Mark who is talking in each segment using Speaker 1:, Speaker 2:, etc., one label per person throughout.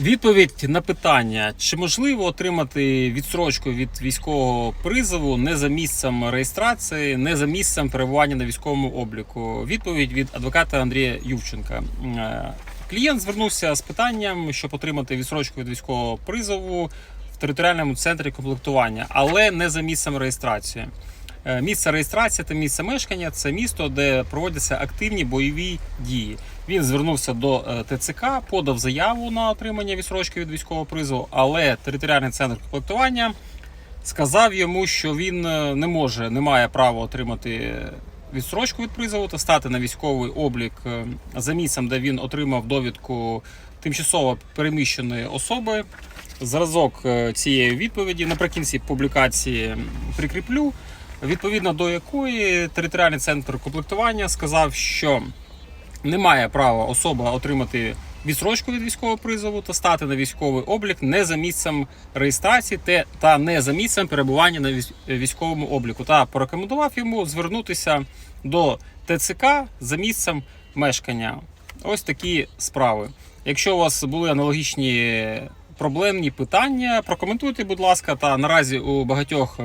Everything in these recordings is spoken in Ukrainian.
Speaker 1: Відповідь на питання, чи можливо отримати відстрочку від військового призову не за місцем реєстрації, не за місцем перебування на військовому обліку. Відповідь від адвоката Андрія Ювченка. Е, Клієнт звернувся з питанням, щоб отримати відстрочку від військового призову в територіальному центрі комплектування, але не за місцем реєстрації. Е, Місце реєстрації та місце мешкання це місто, де проводяться активні бойові дії. Він звернувся до е, ТЦК, подав заяву на отримання відсрочки від військового призову, але територіальний центр комплектування сказав йому, що він е, не може, не має права отримати відсрочку від призову та стати на військовий облік за місцем, де він отримав довідку тимчасово переміщеної особи. Зразок цієї відповіді наприкінці публікації прикріплю, відповідно до якої територіальний центр комплектування сказав, що не має права особа отримати відсрочку від військового призову та стати на військовий облік не за місцем реєстрації те- та не за місцем перебування на військ- військовому обліку, та порекомендував йому звернутися до ТЦК за місцем мешкання. Ось такі справи. Якщо у вас були аналогічні проблемні питання, прокоментуйте, будь ласка, та наразі у багатьох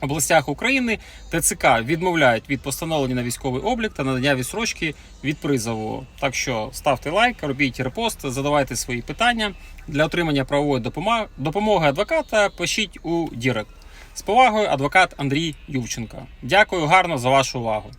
Speaker 1: областях України ТЦК відмовляють від постановлення на військовий облік та надання відсрочки від призову. Так що ставте лайк, робіть репост, задавайте свої питання для отримання правової допомоги. адвоката. Пишіть у Дірект. З повагою, адвокат Андрій Ювченко. Дякую гарно за вашу увагу.